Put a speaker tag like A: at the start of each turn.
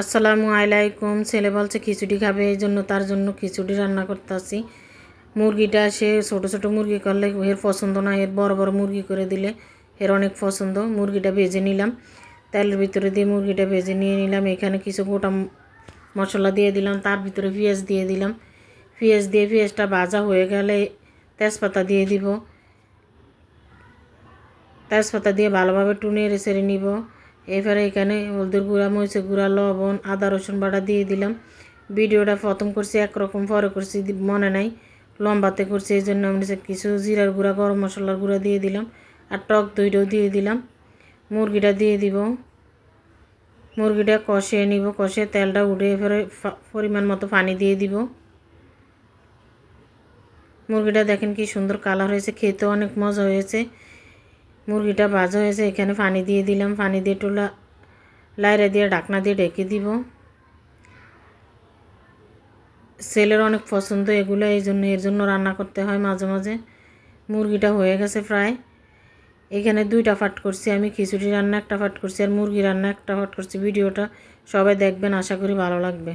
A: আসসালামু আলাইকুম। ছেলে বলছে, খিচুড়ি খাবে, এই জন্য তার জন্য খিচুড়ি রান্না করতেছি। মুরগিটা সে ছোটো ছোটো মুরগি করলে এর পছন্দ না এর বড় বড় মুরগি করে দিলে এর অনেক পছন্দ। মুরগিটা ভেজে নিলাম, তেলের ভিতরে দিয়ে মুরগিটা ভেজে নিয়ে নিলাম। এখানে কিছু গোটা মশলা দিয়ে দিলাম, তার ভিতরে পেঁয়াজ দিয়ে দিলাম। পেঁয়াজ দিয়ে পেঁয়াজটা ভাজা হয়ে গেলে তেজপাতা দিয়ে দিব। তেজপাতা দিয়ে ভালোভাবে টুনে ছেড়ে নিব। এবারে এখানে হলদের গুঁড়া, মরিচের গুঁড়া, লবণ, আদা, রসুন বাটা দিয়ে দিলাম। ভিডিওটা প্রথম করছি একরকম, পরে করছি মনে নাই। লম্বাতে করছি এই জন্য আমি কিছু জিরার গুঁড়া, গরম মশলার গুঁড়া দিয়ে দিলাম। আর টক দইটাও দিয়ে দিলাম। মুরগিটা দিয়ে দিব। মুরগিটা কষিয়ে নিব, কষিয়ে তেলটা উঠে এবারে ফা- পরিমাণ মতো পানি দিয়ে দিব। মুরগিটা দেখেন কি সুন্দর কালার হয়েছে, খেতেও অনেক মজা হয়েছে। মুরগিটা ভাজা হয়েছে, এখানে পানি দিয়ে দিলাম। পানি দিয়ে টোলা লাইরা দিয়ে ঢাকনা দিয়ে ঢেকে দিব। ছেলের অনেক পছন্দ এগুলো, এই জন্য এর জন্য রান্না করতে হয় মাঝে মাঝে। মুরগিটা হয়ে গেছে প্রায়। এখানে দুইটা ফাট করছি আমি, খিচুড়ি রান্না একটা ফাট করছি আর মুরগি রান্না একটা ফাট করছি। ভিডিওটা সবাই দেখবেন, আশা করি ভালো লাগবে।